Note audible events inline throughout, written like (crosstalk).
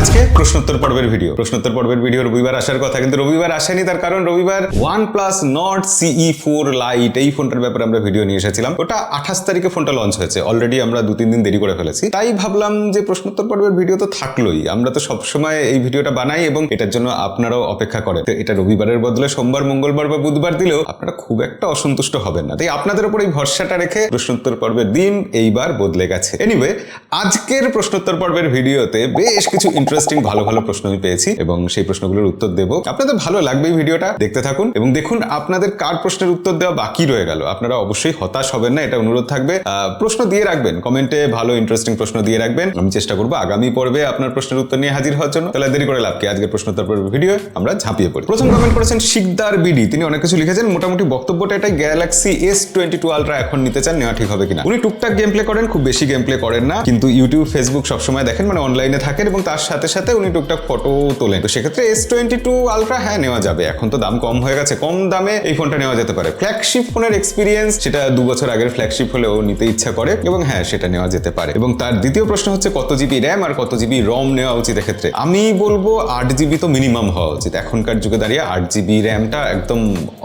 আজকে প্রশ্নোত্তর পর্বের ভিডিও প্রশ্নোত্তর পর্বের ভিডিও রবিবার আসার কথা, কিন্তু রবিবার আসেনি তার কারণ রবিবার OnePlus Nord CE four Lite এই ফোনটার ব্যাপারে আমরা ভিডিও নিয়ে এসেছিলাম। ওটা আঠাশ তারিখে ফোনটা লঞ্চ হয়েছে। অলরেডি আমরা দু, তিন দিন দেরি করে ফেলেছি। তাই ভাবলাম যে প্রশ্নোত্তর পর্বের ভিডিও তো থাকলোই। আমরা তো সবসময় এই ভিডিওটা বানাই এবং এটার জন্য আপনারাও অপেক্ষা করেন। তো এটা রবিবারের বদলে সোমবার, মঙ্গলবার বা বুধবার দিলেও আপনারা খুব একটা অসন্তুষ্ট হবেন না। তাই আপনাদের উপর এই ভরসাটা রেখে প্রশ্নোত্তর পর্বের দিন এইবার বদলে গেছে। এনিওয়ে আজকের প্রশ্নোত্তর পর্বের ভিডিওতে বেশ কিছু ইন্টারেস্টিং ভালো ভালো প্রশ্ন আমি পেয়েছি এবং সেই প্রশ্নগুলোর উত্তর দেব। আপনাদের ভালো লাগবে ভিডিওটা, দেখতে থাকুন এবং দেখুন আপনাদের কার প্রশ্নের উত্তর দেওয়া বাকি রয়ে গেল। আপনারা অবশ্যই হতাশ হবেন না, এটা অনুরোধ থাকবে। প্রশ্ন দিয়ে রাখবেন, কমেন্টে ভালো ইন্টারেস্টিং প্রশ্ন দিয়ে রাখবেন। আমি চেষ্টা করব আগামী পর্বে আপনার প্রশ্নের উত্তর নিয়ে হাজির হওয়ার জন্য। তাহলে দেরি করে লাভ কি? আজকের প্রশ্নোত্তর ভিডিও আমরা ঝাঁপিয়ে পড়ি। প্রথম কমেন্ট করেছেন শিকদার বিডি তিনি অনেক কিছু লিখেছেন। মোটামুটি বক্তব্যটা এটাই Galaxy S twenty two Ultra এখন নিতে চান, নেওয়া ঠিক হবে কিনা? উনি টুকটাক গেম প্লে করেন, খুব বেশি গেম প্লে করেন না। কিন্তু ইউটিউব ফেসবুক সবসময় দেখেন মানে অনলাইনে থাকেন এবং তার সাথে সাথে উনি টুকটাক ফটো তোলেন। তো সেক্ষেত্রে এস টোয়েন্টি টু আলট্রা হ্যাঁ নেওয়া যাবে। এখন তো দাম কম হয়ে গেছে। কম দামে এই ফোনটা নেওয়া যেতে পারে। ফ্ল্যাগশিপ ফোনের এক্সপিরিয়েন্স সেটা দু বছর আগের ফ্ল্যাগশিপ হলেও নিতে ইচ্ছা করে এবং হ্যাঁ সেটা নেওয়া যেতে পারে। এবং তার দ্বিতীয় প্রশ্ন হচ্ছে কত জিবি র্যাম আর কত জিবি রম নেওয়া উচিত এক্ষেত্রে? আমি বলব আট জিবি তো মিনিমাম হওয়া উচিত। এখনকার যুগে দাঁড়িয়ে আট জিবি র্যামটা একদম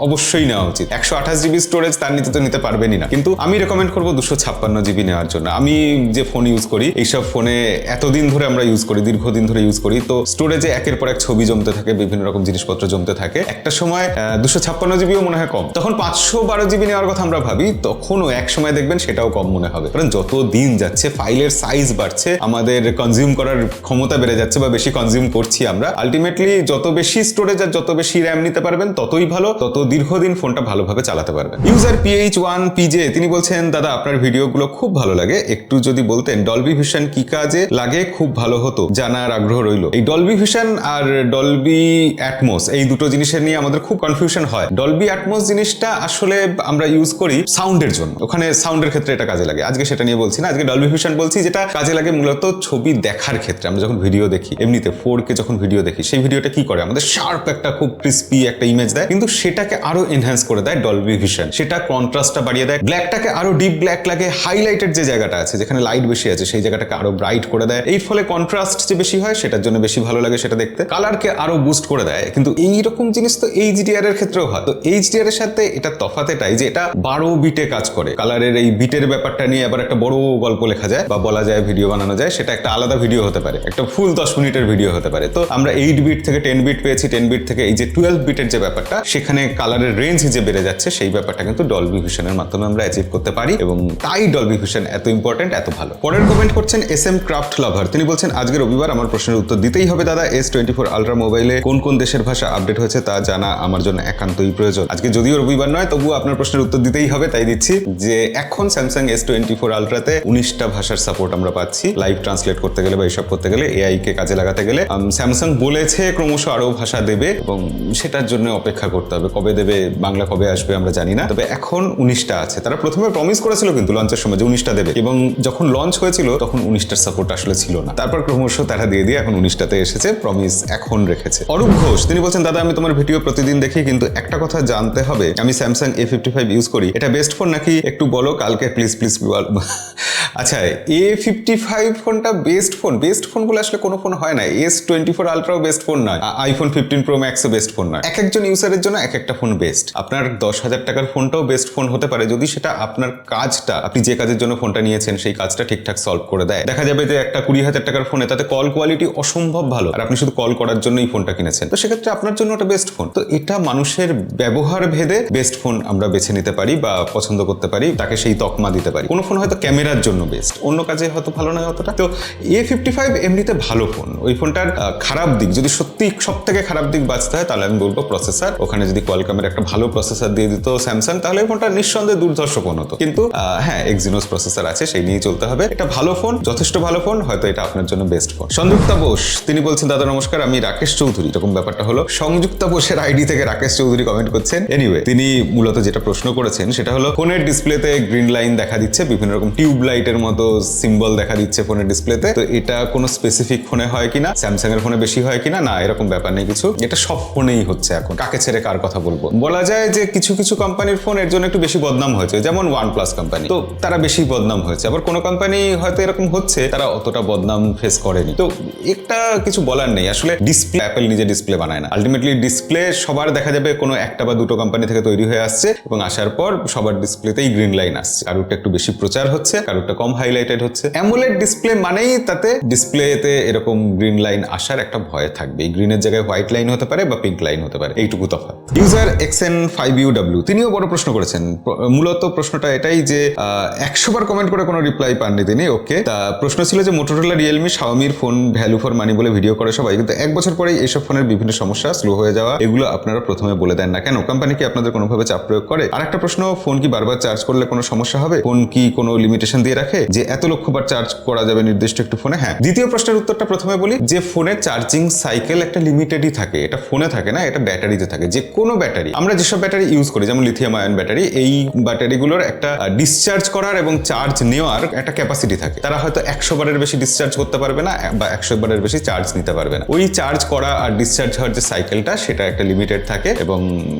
অবশ্যই নেওয়া উচিত। একশো আঠাশ জিবি স্টোরেজ তার নিতে তো নিতে পারবেনই না। কিন্তু আমি রেকমেন্ড করব দুশো ছাপ্পান্ন জিবি নেওয়ার জন্য। আমি যে ফোন ইউজ করি, এইসব ফোনে এতদিন ধরে আমরা ইউজ করি, দীর্ঘদিন ধরে ইউজ করি। তো স্টোরেজে একের পর এক ছবি জমতে থাকে, বিভিন্ন রকম জিনিসপত্র জমতে থাকে। একটা সময় দুশো ছাপ্পান্ন জিবিও মনে হয় কম। তখন পাঁচশো বারো জিবি নেওয়ার কথা আমরা ভাবি, তখনও এক সময় দেখবেন সেটাও কম মনে হবে। কারণ যত দিন যাচ্ছে ফাইলের সাইজ বাড়ছে, আমাদের কনজিউম করার ক্ষমতা বেড়ে যাচ্ছে বা বেশি কনজিউম করছি আমরা। আলটিমেটলি যত বেশি স্টোরেজ আর যত বেশি র্যাম নিতে পারবেন, ততই ভালো, তত দীর্ঘদিন ফোনটা ভালোভাবে চালাতে পারবেন। ইউজার পিএইচ ওয়ান পিজে তিনি বলছেন, দাদা, আপনার ভিডিওগুলো খুব ভালো লাগে। একটু যদি বলতেন ডলবি ভিশন কি কাজে লাগে? খুব ভালো হতো। জানার আগ্রহ রইল। এই ডলবি ভিশন আর ডলবি অ্যাটমোস এই দুটো জিনিসের নিয়ে আমাদের খুব কনফিউশন হয়। ডলবি অ্যাটমোস জিনিসটা আসলে আমরা ইউজ করি সাউন্ডের জন্য। ওখানে সাউন্ডের ক্ষেত্রে এটা কাজে লাগে। আজকে সেটা নিয়ে বলছি না, আজকে ডলবি ভিশন বলছি যেটা কাজে লাগে মূলত ছবি দেখার ক্ষেত্রে। আমরা যখন ভিডিও দেখি, এমনিতে ফোর কে যখন ভিডিও দেখি, সেই ভিডিওটা কি করে? আমাদের শার্প একটা, খুব ক্রিস্পি একটা ইমেজ দেয়, কিন্তু সেটাকে আরও এনহ্যান্স করে দেয় ডলবি ভিশন সেটা কন্ট্রাস্টটা বাড়িয়ে দেয়। ব্ল্যাকটাকে আরও ডিপ ব্ল্যাক লাগে। হাইলাইটেড যে জায়গাটা আছে, যেখানে লাইট বেশি আছে, সেই জায়গাটাকে আরও ব্রাইট করে দেয়। এই ফলে কন্ট্রাস্ট যে বেশি হয়, সেটার জন্য বেশি ভালো লাগে সেটা দেখতে। কালারকে আরও বুস্ট করে দেয়, কিন্তু এই রকম জিনিস তো এইচডিআর এর ক্ষেত্রেও হয়। তো এইচডিআর এর সাথে এটা তফাৎ এটাই যে এটা বারো বিটে কাজ করে। কালারের এই বিটের ব্যাপারটা নিয়ে আবার একটা বড় গল্প লেখা যায় বা বলা যায় ভিডিও বানানো যায়, সেটা একটা আলাদা ভিডিও হতে পারে। একটা ফুল দশ মিনিটের ভিডিও হতে পারে। তো আমরা এইট বিট থেকে টেন বিট পেয়েছি টেন বিট থেকে এই যে টুয়েলভ বিটের যে ব্যাপারটা, সেখানে কালারের রেঞ্জ যে বেড়ে যাচ্ছে, সেই ব্যাপারটা কিন্তু ডলবি ভিশনের মাধ্যমে আমরা অ্যাচিভ করতে পারি এবং তাই ডলবি ভিশন এত ইম্পর্টেন্ট এত ভালো। পরের কমেন্ট করছেন এস এম ক্রাফট লাভার তিনি বলছেন, আজকে রবিবার আমার প্রশ্নের উত্তর দিতেই হবে, দাদা। এস টোয়েন্টি ফোর আলট্রা মোবাইলে কোন কোন দেশের ভাষা আপডেট হয়েছে তা জানা আমার জন্য একান্তই প্রয়োজন। আজকে যদিও রবিবার নয়, তবুও আপনার প্রশ্নের উত্তর দিতেই হবে, তাই দিচ্ছি যে এখন স্যামসাং এস টোয়েন্টি ফোর আলট্রাতে উনিশটা ভাষার সাপোর্ট আমরা পাচ্ছি। লাইভ ট্রান্সলেট করতে গেলে বা এইসব করতে গেলে এআই কে কাজে লাগাতে গেলে স্যামসাং বলেছে ক্রমশ আরও ভাষা দেবে এবং সেটার জন্য অপেক্ষা করতে হবে, কবে দেবে, বাংলা কবে আসবে আমরা জানি না। তবে এখন উনিশটা আছে। তারা প্রথমে প্রমিস করেছিল কিন্তু লঞ্চের সময় যে উনিশটা দেবে এবং যখন লঞ্চ হয়েছিল তখন উনিশটার সাপোর্ট আসলে ছিল না। তারপর ক্রমশ তারা দিয়ে দিয়ে এখন উনিশটাতে এসেছে প্রমিস এখন রেখেছে। অরূপ ঘোষ, তিনি বলছেন, দাদা, আমি তোমার ভিডিও প্রতিদিন দেখি, কিন্তু একটা কথা জানতে হবে। আমি Samsung A fifty five use করি। এটা বেস্ট ফোন নাকি? একটু বলো, কালকে প্লিজ প্লিজ (laughs) আচ্ছা এ ফিফটি ফাইভ ফোনটা বেস্ট ফোন বেস্ট ফোনগুলো আসলে কোনো ফোন হয় না। এস টোয়েন্টি ফোর আলট্রাও বেস্ট ফোন নয়। আইফোন ফিফটিন প্রো ম্যাক্সও বেস্ট ফোন নয়। এক একজন ইউজারের জন্য এক একটা ফোন বেস্ট আপনার দশ হাজার টাকার ফোনটাও বেস্ট ফোন হতে পারে। যদি সেটা আপনার কাজটা, আপনি যে কাজের জন্য ফোনটা নিয়েছেন, সেই কাজটা ঠিকঠাক সলভ করে দেয়। দেখা যাবে যে একটা কুড়ি হাজার টাকার ফোনে তাতে কল কোয়ালিটি অসম্ভব ভালো। আর আপনি শুধু কল করার জন্য এই ফোনটা কিনেছেন। তো সেক্ষেত্রে আপনার জন্য ওটা বেস্ট ফোন তো এটা মানুষের ব্যবহার ভেদে বেস্ট ফোন আমরা বেছে নিতে পারি বা পছন্দ করতে পারি, তাকে সেই তকমা দিতে পারি। কোনো ফোন হয়তো ক্যামেরার জন্য বেস্ট অন্য কাজে হয়তো ভালো নয় অতটা। তো এ ফিফটি ফাইভ এমনিতে ভালো ফোন ওই ফোনটার খারাপ দিক, যদি সত্যি সব থেকে খারাপ দিক বাঁচতে হয়, তাহলে আমি বলব প্রসেসর ওখানে যদি কোয়ালকামের একটা ভালো প্রসেসর দিয়ে দিত স্যামসাং তাহলে ফোনটা নিঃসন্দেহে দুর্ধর্ষ ফোন হতো। কিন্তু হ্যাঁ এক্সিনোস প্রসেসর আছে, সেই নিয়ে চলতে হবে। এটা ভালো ফোন যথেষ্ট ভালো ফোন হয়তো এটা আপনার জন্য বেস্ট ফোন সংযুক্তা বোস। তিনি বলছেন, দাদা, নমস্কার, আমি রাকেশ চৌধুরী। এরকম ব্যাপারটা হলো, সংযুক্তা বোসের আইডি থেকে রাকেশ চৌধুরী কমেন্ট করছেন। এনিওয়ে তিনি মূলত যেটা প্রশ্ন করেছেন, সেটা হলো, ফোনের ডিসপ্লেতে গ্রিন লাইন দেখা দিচ্ছে, বিভিন্ন রকম টিউব লাইটের মতো সিম্বল দেখা দিচ্ছে ফোনের ডিসপ্লেতে। তো এটা কোনো স্পেসিফিক ফোনে হয় কিনা স্যামসাং এর ফোনে বেশি হয় কিনা, না, এরকম ব্যাপার নেই কিছু। এটা সব ফোনেই হচ্ছে এখন। কাকে ছেড়ে কার কথা বলব? বলা যায় যে কিছু কিছু কোম্পানির ফোন এর জন্য একটু বেশি বদনাম হয়েছে, যেমন ওয়ান প্লাস কোম্পানি তো তারা বেশি বদনাম হয়েছে। আবার কোনো কোম্পানি হয়তো এরকম হচ্ছে, তারা অতটা বদনাম ফেস করেনি। তো একটা কিছু বলার নেই। আসলে ডিসপ্লে অ্যাপেল নিজে ডিসপ্লে বানায় না। আলটিমেটলি ডিসপ্লে সবার দেখা যাবে কোনো একটা বা দুটো কোম্পানি থেকে তৈরি হয়ে আসছে এবং আসার পর সবার ডিসপ্লেতেই গ্রিন লাইন আসছে। কারোরটা একটু বেশি প্রচার হচ্ছে, কারোরটা কম হাইলাইটেড হচ্ছে। অ্যামোলেড ডিসপ্লে মানেই তাতে ডিসপ্লেতে এরকম গ্রিন লাইন আসার একটা ভয় থাকবে। এই গ্রিনের জায়গায় হোয়াইট লাইন হতে পারে বা পিঙ্ক লাইন হতে পারে। এইটুকু তফাৎ। User XN five U W তিনিও বড় প্রশ্ন করেছেন। মূলত প্রশ্নটা এটাই যে একশো বার কমেন্ট করে কোনো রিপ্লাই পাননি তিনি ওকে তা প্রশ্ন ছিল যে মোটোরোলা রিয়েলমি শাওমির ফোন ভ্যালু ফর মানি বলে ভিডিও করে সবাই। কিন্তু এক বছর পরেই এইসব ফোনের বিভিন্ন সমস্যা স্লো হয়ে যাওয়া, এগুলো আপনারা প্রথমে বলে দেন না। কেন? কোম্পানি কি আপনাদের কোনোভাবে চাপ প্রয়োগ করে? আর একটা প্রশ্ন ফোন কি বারবার চার্জ করলে কোনো সমস্যা হবে? ফোন কি কোনো লিমিটেশন দিয়ে রাখে? যে এত লক্ষ বার চার্জ করা যাবে নির্দিষ্ট একটু ফোনে হ্যাঁ। দ্বিতীয় প্রশ্নের উত্তরটা প্রথমে বলি, যে ফোনে চার্জিং সাইকেল একটা লিমিটেডই থাকে। এটা ফোনে থাকে না, এটা ব্যাটারিতে থাকে। যে কোনো ব্যাটারি আমরা যেসব ব্যাটারি ইউজ করি, যেমন লিথিয়াম আয়ন ব্যাটারি এই ব্যাটারিগুলোর একটা ডিসচার্জ করার এবং চার্জ নেওয়ার একটা ক্যাপাসিটি থাকে। তারা হয়তো একশো বারের বেশি ডিসচার্জ করতে পারবে না, বা একশো বারের বেশি চার্জ নিতে পারবে না। ওই চার্জ করা আর ডিসচার্জ হওয়ার যে সাইকেলটা সেটা একটা লিমিটেড থাকে এবং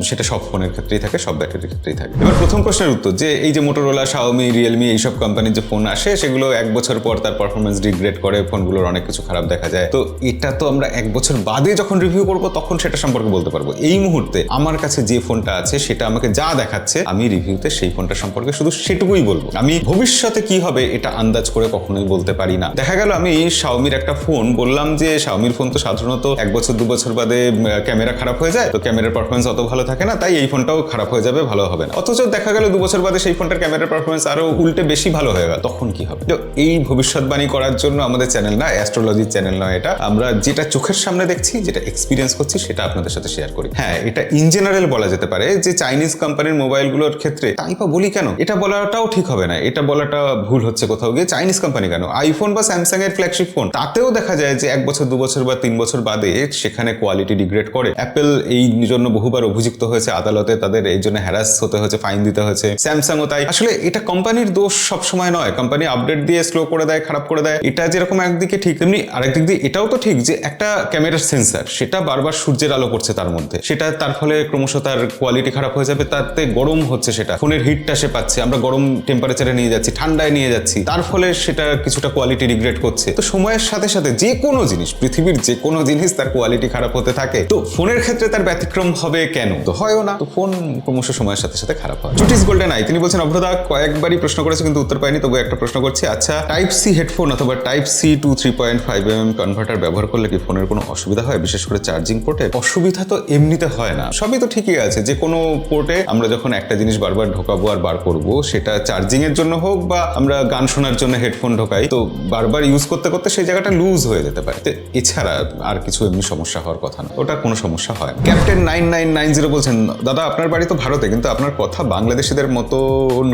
সেটা সব ফোনের ক্ষেত্রেই থাকে, সব ব্যাটারির ক্ষেত্রেই থাকে। এবার প্রথম প্রশ্নের উত্তর যে এই যে মোটোরোলা শাওমি রিয়েলমি এইসব কোম্পানির যে ফোন আসে, সেগুলো এক বছর পর তার পারফরমেন্স ডিগ্রেড করে ফোনগুলোর অনেক কিছু খারাপ দেখা যায়। তো এটা তো আমরা এক বছর বাদে যখন রিভিউ করব, তখন সেটা সম্পর্কে বলতে পারব। এই মুহূর্তে আমার কাছে যে ফোনটা আছে, সেটা আমাকে যা দেখাচ্ছে, আমি রিভিউতে সেই ফোনটা সম্পর্কে শুধু সেটুকুই বলব। আমি ভবিষ্যতে কি হবে, এটা আন্দাজ করে কখনোই বলতে পারি না। দেখা গেল আমি শাওমির একটা ফোন, বললাম যে শাওমির ফোন তো সাধারণত এক বছর, দু বছর বাদে ক্যামেরা খারাপ হয়ে যায়, তো ক্যামেরার পারফরমেন্স অত ভালো থাকে না, তাই এই ফোনটাও খারাপ হয়ে যাবে, ভালো হবে না। অথচ দেখা গেল দু বছর বাদে সেই ফোনটার ক্যামেরার পারফরমেন্স আরও উল্টে বেশি ভালো হয়ে গেল। তখন কি হবে? তো এই ভবিষ্যৎবাণী করার জন্য আমাদের চ্যানেল না অ্যাস্ট্রোলজির চ্যানেল নয় এটা, আমরা যেটা চোখের সামনে দেখছি, যেটা এক্সপিরিয়েন্স করছি, সেটা আপনাদের সাথে শেয়ার করি। হ্যাঁ এটা ইন জেনারেল বলা যেতে পারে যে চাইনিজ কোম্পানির মোবাইলগুলোর ক্ষেত্রে, তাই বা বলি কেন? এটা বলাটাও ঠিক হবে না। এটা বলাটা ভুল হচ্ছে কোথাও গিয়ে। চাইনিজ কোম্পানি কেন? আইফোন বা স্যামসাং এর ফ্ল্যাগশিপ ফোন তাতেও দেখা যায় যে এক বছর, দু বছর বা তিন বছর বাদে সেখানে কোয়ালিটি ডিগ্রেড করে। অ্যাপেল এই জন্য বহুবার অভিযুক্ত হয়েছে আদালতে, তাদের এই জন্য হ্যারাস হতে হয়েছে ফাইন দিতে হয়েছে। স্যামসাংও তাই। আসলে এটা কোম্পানির দোষ সব সময় নয়। কোম্পানি আপডেট দিয়ে স্লো করে দেয়, খারাপ করে দেয়। এটা যেরকম একদিকে ঠিক, তেমনি আরেক দিক দিয়ে এটাও তো ঠিক যে একটা ক্যামেরার সেন্সার সেটা বারবার সূর্যের আলো পড়ছে তার মধ্যে। সেটা তার ফলে ক্রমশ তার কোয়ালিটি খারাপ হয়ে যাবে, তাতে গরম হচ্ছে সেটা। ফোনের হিটটা সে পাচ্ছে। আমরা গরম টেম্পারেচারে নিয়ে যাচ্ছি, ঠান্ডায় নিয়ে যাচ্ছি। তার ফলে সেটা কিছুটা কোয়ালিটি রিগ্রেড করছে। তো সময়ের সাথে সাথে যে কোনো জিনিস, পৃথিবীর যে কোনো জিনিস তার কোয়ালিটি খারাপ হতে থাকে। তো ফোনের ক্ষেত্রে তার ব্যতিক্রম হবে কেন? তো হয়ও না। তো ফোন ক্রমশ সময়ের সাথে সাথে খারাপ হয়। চুটিস গোল্ডেন আই, তিনি বলছেন, অভ্রদা, কয়েকবারই প্রশ্ন করেছে কিন্তু উত্তর পাইনি, তবু একটা প্রশ্ন করছি। আচ্ছা টাইপ সি হেডফোন অথবা type C to three point five M converter ব্যবহার করলে কি ফোনের কোনো অসুবিধা হয়, বিশেষ করে চার্জিং পোর্টে অসুবিধা তো এমনিতে হয় না। সবই তো ঠিকই আছে। যে কোনো পোর্টে আমরা যখন একটা জিনিস বারবার ঢোকাবো আর বার করব, সেটা চার্জিং এর জন্য হোক বা আমরা গান শোনার জন্য হেডফোন ঢোকাই, তো বারবার ইউজ করতে করতে সেই জায়গাটা লুজ হয়ে যেতে পারে। এছাড়া আর কিছু এমনি সমস্যা হওয়ার কথা না। ওটা কোনো সমস্যা হয় captain nine nine nine zero বলছেন, দাদা, আপনার বাড়ি তো ভারতে, কিন্তু আপনার কথা বাংলাদেশিদের মতো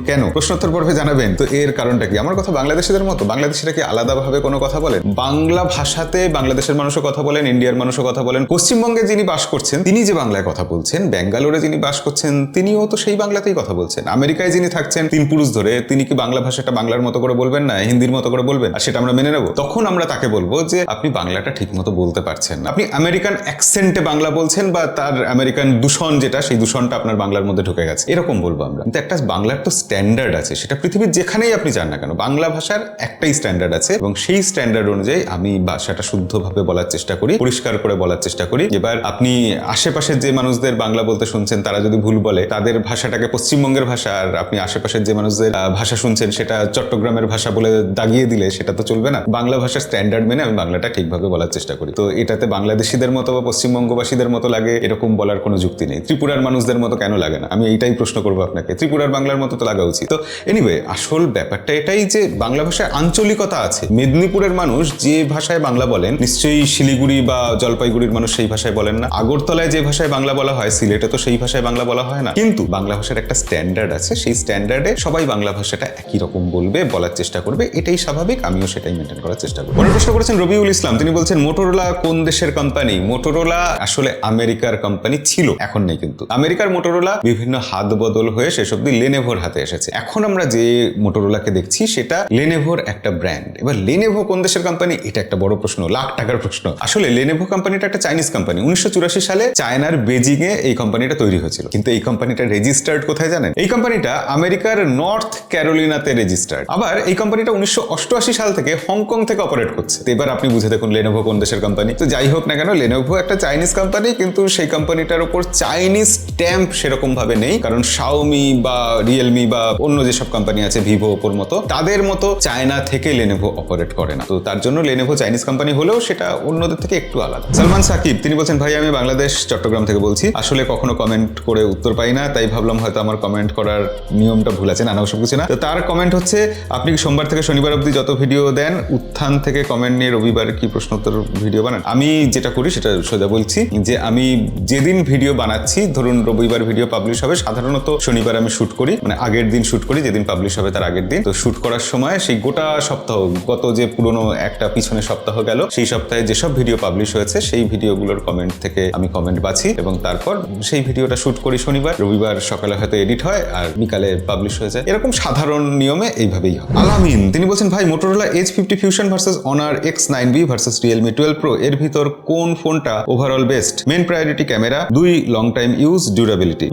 কেন? প্রশ্নোত্তর পর্বে জানাবেন, তো এর কারণটা কি? আমার কথা বাংলাদেশিদের মতো? বাংলাদেশিরা কি আলাদাভাবে কোনো কথা বলেন? বাংলা ভাষাতে বাংলাদেশের মানুষও কথা বলেন, ইন্ডিয়ার মানুষও কথা বলেন। পশ্চিমবঙ্গে যিনি বাস করছেন, তিনি যে বাংলায় কথা বলছেন, ব্যাঙ্গালোরে যিনি বাস করছেন, তিনিও তো সেই বাংলাতেই কথা বলছেন। আমেরিকায় যিনি থাকছেন, তিন পুরুষ ধরে, তিনি কি বাংলা ভাষাটা বাংলার মতো করে বলবেন না, হিন্দির মতো করে বলবেন? আর সেটা আমরা মেনে নেব? তখন আমরা তাকে বলব যে আপনি বাংলাটা ঠিক মতো বলতে পারছেন না। আপনি আমেরিকান অ্যাকসেন্টে বাংলা বলছেন বা তার আমেরিকান দূষণ যেটা, সেই দূষণটা আপনার বাংলার মধ্যে ঢুকে গেছে। এরকম বলব আমরা। কিন্তু একটা বাংলার তো স্ট্যান্ডার্ড আছে, সেটা পৃথিবীর যেখানেই আপনি যান না কেন, বাংলা ভাষার একটাই স্ট্যান্ডার্ড আছে এবং সেই স্ট্যান্ডার্ড অনুযায়ী আমি ভাষাটা শুদ্ধভাবে বলার চেষ্টা করি, পরিষ্কার করে বলার চেষ্টা করি। এবার আপনি আশেপাশের যে মানুষদের বাংলা বলতে শুনছেন, তারা যদি ভুল বলে, তাদের ভাষাটাকে পশ্চিমবঙ্গের ভাষা আর আপনি আশেপাশের যে মানুষদের ভাষা শুনছেন, সেটা চট্টগ্রামের ভাষা বলে দাগিয়ে দিলে, সেটা তো চলবে না। বাংলা ভাষার স্ট্যান্ডার্ড মেনে আমি বাংলাটা ঠিকভাবে বলার চেষ্টা করি। তো এটাতে বাংলাদেশিদের মতো বা পশ্চিমবঙ্গবাসীদের মতো লাগে, এরকম বলার কোনো যুক্তি নেই। ত্রিপুরার মানুষদের মতো কেন লাগে না? আমি এইটাই প্রশ্ন করব আপনাকে। ত্রিপুরার বাংলার মতো তো লাগা উচিত। তো এনিওয়ে আসল ব্যাপারটা এটাই যে বাংলা ভাষায় আঞ্চলিকতা আছে। মেদিনীপুরের মানুষ যে ভাষায় বাংলা বলেন, নিশ্চয়ই শিলিগুড়ি বা জলপাইগুড়ির মানুষ সেই ভাষায় বলেন না। আগরতলায় যে ভাষায় বাংলা বলা হয়, সিলেটে তো সেই ভাষায় বাংলা বলা হয় না। কিন্তু বাংলা ভাষার একটা স্ট্যান্ডার্ড আছে। সেই স্ট্যান্ডার্ডে সবাই বাংলা ভাষাটা একই রকম বলবে, বলার চেষ্টা করবে। এটাই স্বাভাবিক, আমিও সেটাই মেনটেন করার চেষ্টা করব। প্রশ্ন করেছেন রবিউল ইসলাম। তিনি বলছেন মোটোরোলা কোন দেশের কোম্পানি মোটোরোলা আসলে আমেরিকার কোম্পানি ছিল, এখন নেই কিন্তু। আমেরিকার মোটোরোলা বিভিন্ন হাত বদল হয়ে শেষ অব্দি লেনেভোর হাতে এসেছে। এখন আমরা যে মোটোরোলাকে দেখছি, সেটা লেনেভোর একটা ব্র্যান্ড এবার লেনেভো কোন দেশের কোম্পানি এটা একটা বড় প্রশ্ন, লাখ টাকার প্রশ্ন। আসলে লেনেভো কোম্পানিটা একটা চাইনিজ কোম্পানি উনিশশো চুরাশি সালে চায়নার বেজিং এ এই কোম্পানিটা তৈরি হয়েছিল। কিন্তু এই কোম্পানিটা রেজিস্টার্ড কোথায় জানেন? এই কোম্পানিটা আমেরিকার নর্থ ক্যারোলিনাতে রেজিস্টার্ড আবার এই কোম্পানিটা উনিশশো অষ্টআশি সাল থেকে হংকং থেকে অপারেট করছে। এবার আপনি বুঝে দেখুন লেনোভো কোন দেশের কোম্পানি তো যাই হোক না কেন লেনোভো একটা চাইনিজ কোম্পানি কিন্তু সেই কোম্পানিটার উপর চাইনিজ স্ট্যাম্প সেরকম ভাবে নেই। কারণ শাওমি বা রিয়েলমি বা অন্য যেসব কোম্পানি আছে ভিভো ওপোর মতো, তাদের মতো চায়না থেকে লেনোভো অপারেট করে না। তো তার জন্য লেনোভো চাইনিজ কোম্পানি হলেও সেটা অন্যদের থেকে একটু আলাদা। সালমান সাকিব, তিনি বলছেন, ভাই, আমি বাংলাদেশ, চট্টগ্রাম থেকে বলছি। আসলে কখনো কমেন্ট করে উত্তর পাই না, তাই ভাবলাম হয়তো আমার কমেন্ট করার নিয়মটা ভুল আছে নানা ওসব কিছু না। তো তার কমেন্ট হচ্ছে, আপনি সোমবার থেকে শনিবার অবধি যত ভিডিও দেন, উত্থান থেকে কমেন্ট নিয়ে রবিবার কি প্রশ্ন উত্তর ভিডিও বানান? আমি যেটা করি সেটা সোজা বলছি যে আমি যেদিন ভিডিও বানাচ্ছি, ধরুন রবিবার ভিডিও পাবলিশ হবে, সাধারণত শনিবার আমি শুট করি মানে আগের দিন শুট করি, যেদিন পাবলিশ হবে তার আগের দিন। তো শুট করার সময় সেই গোটা সপ্তাহ, গত যে পুরনো একটা পিছনে সপ্তাহ গেল, সেই সপ্তাহে যেসব ভিডিও পাবলিশ হয়েছে, সেই ভিডিওগুলোর কমেন্ট থেকে আমি কমেন্ট বাছি এবং তারপর সেই ভিডিওটা শুট করি শনিবার। রবিবার সকালে হয়তো এডিট হয় আর বিকালে পাবলিশ হয়ে যায়। এরকম সাধারণ নিয়মে এইভাবেই হয়। আলামিন, তিনি বলছেন, ভাই Motorola Edge fifty Fusion versus Honor X nine B versus Realme twelve Pro এর ভিতর কোন ফোনটা overall best main priority camera দুই long time use durability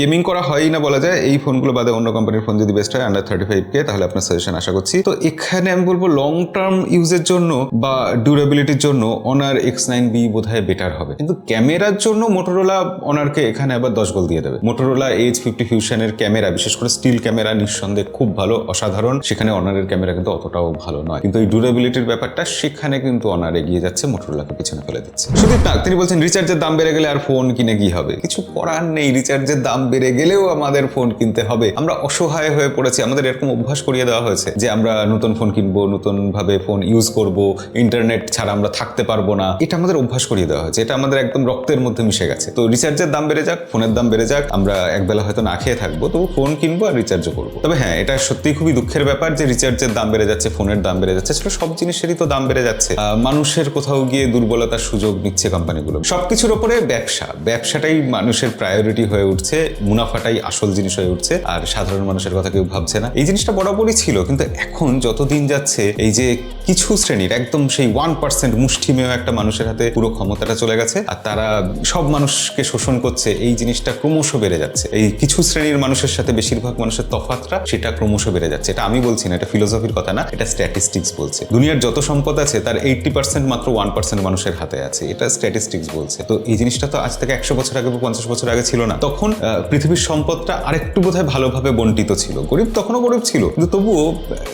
gaming করা হয়ই না বলা যায়, এই ফোনগুলো বাদে অন্য কোম্পানির ফোন যদি বেস্ট হয় আন্ডার থার্টি ফাইভ কে তাহলে আপনার সাজেশন আশা করছি। তো এখানে আমি বলব লং টার্ম ইউজের জন্য বা ডিউরাবিলিটির জন্য অনার এক্স নাইন বি বোধ হয় বেটার হবে। কিন্তু ক্যামেরার জন্য মোটরোলা অনারকে এখানে আবার দশ গোল দিয়ে দেবে। মোটরোলা এইচ ফিফটি ফিউশনের ক্যামেরা বিশেষ করে স্টিল ক্যামেরা নিঃসন্দেহে খুব ভালো, অসাধারণ। সেখানে অনারের ক্যামেরা কিন্তু অতটাও ভালো নয়। কিন্তু এই ডিউরেবিলিটির ব্যাপারটা সেখানে কিন্তু অনার এগিয়ে যাচ্ছে, মোটরোলাকে পিছনে ফেলে দিচ্ছে। সুদীপ নাগ, তিনি বলছেন, রিচার্জের দাম বেড়ে গেলে আর ফোন কিনে কি হবে? কিছু করার নেই, রিচার্জের দাম বেড়ে গেলেও আমাদের ফোন কিনতে হবে। আমরা অসহায় হয়ে পড়েছি, আমাদের এরকম অভ্যাস করিয়ে দেওয়া হয়েছে যে আমরা নতুন ফোন কিনবো নতুন ভাবে ফোন ইউজ করব ইন্টারনেট ছাড়া আমরা থাকতে পারব না। এটা আমাদের অভ্যাস করিয়ে দেওয়া হয়েছে, এটা আমাদের একদম রক্তের মধ্যে মিশে গেছে। তো রিচার্জের দাম বেড়ে যাক, ফোনের দাম বেড়ে যাক, আমরা একবেলা হয়তো না খেয়ে থাকব, তবু ফোন কিনবো আর রিচার্জও করব। তবে হ্যাঁ এটা সত্যি খুবই দুঃখের ব্যাপার যে রিচার্জের দাম বেড়ে যাচ্ছে, ফোনের দাম বেড়ে যাচ্ছে সব জিনিসেরই তো দাম বেড়ে যাচ্ছে। আহ, মানুষের কোথাও গিয়ে দুর্বলতার সুযোগ নিচ্ছে কোম্পানিগুলো। সবকিছুর ওপরে ব্যবসা। ব্যবসাটাই মানুষের প্রায়োরিটি হয়ে উঠছে মুনাফাটাই আসল জিনিস হয়ে উঠছে আর সাধারণ মানুষের কথা কেউ ভাবছে না। এই জিনিসটা বরাবরই ছিল কিন্তু এখন যতদিন যাচ্ছে এই যে কিছু শ্রেণির একদম সেই ওয়ান পার্সেন্ট মুষ্টিমেয় একটা মানুষের হাতে পুরো ক্ষমতাটা চলে গেছে আর তারা সব মানুষকে শোষণ করছে এই জিনিসটা ক্রমশ বেড়ে যাচ্ছে। এই কিছু শ্রেণির মানুষের সাথে বেশিরভাগ মানুষের তফাতটা সেটা ক্রমশ বেড়ে যাচ্ছে। এটা আমি বলছি না এটা ফিলোসফির কথা না এটা স্ট্যাটিস্টিক্স বলছে। দুনিয়ার যত সম্পদ আছে, তার এইটটি পার্সেন্ট মাত্র ওয়ান পার্সেন্ট মানুষের হাতে আছে। এটা স্ট্যাটিস্টিক্স বলছে। তো এই জিনিসটা তো আজ থেকে একশো বছর আগে বা পঞ্চাশ বছর আগে ছিল না। তখন পৃথিবীর সম্পদটা আরেকটু বোধহয় ভালোভাবে বন্টিত ছিল। গরিব তখনও গরিব ছিল। কিন্তু তবুও,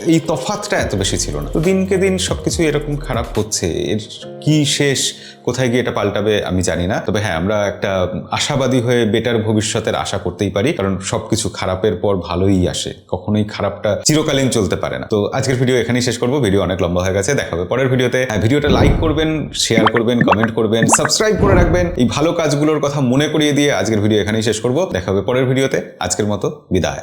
এই তফাতটা এত বেশি ছিল না। তো দিনকে দিন সবকিছু এরকম খারাপ হচ্ছে। এর কি শেষ, কোথায় গিয়ে এটা পাল্টাবে আমি জানি না। তবে হ্যাঁ আমরা একটা আশাবাদী হয়ে বেটার ভবিষ্যতের আশা করতেই পারি। কারণ সবকিছু খারাপের পর ভালোই আসে। কখনোই খারাপটা চিরকালীন চলতে পারে না। তো আজকের ভিডিও এখানেই শেষ করব। ভিডিও অনেক লম্বা হয়ে গেছে। দেখা হবে পরের ভিডিওতে। হ্যাঁ, ভিডিওটা লাইক করবেন শেয়ার করবেন কমেন্ট করবেন সাবস্ক্রাইব করে রাখবেন। এই ভালো কাজগুলোর কথা মনে করিয়ে দিয়ে আজকের ভিডিও এখানেই শেষ করব। দেখা হবে পরের ভিডিওতে। আজকের মতো বিদায়।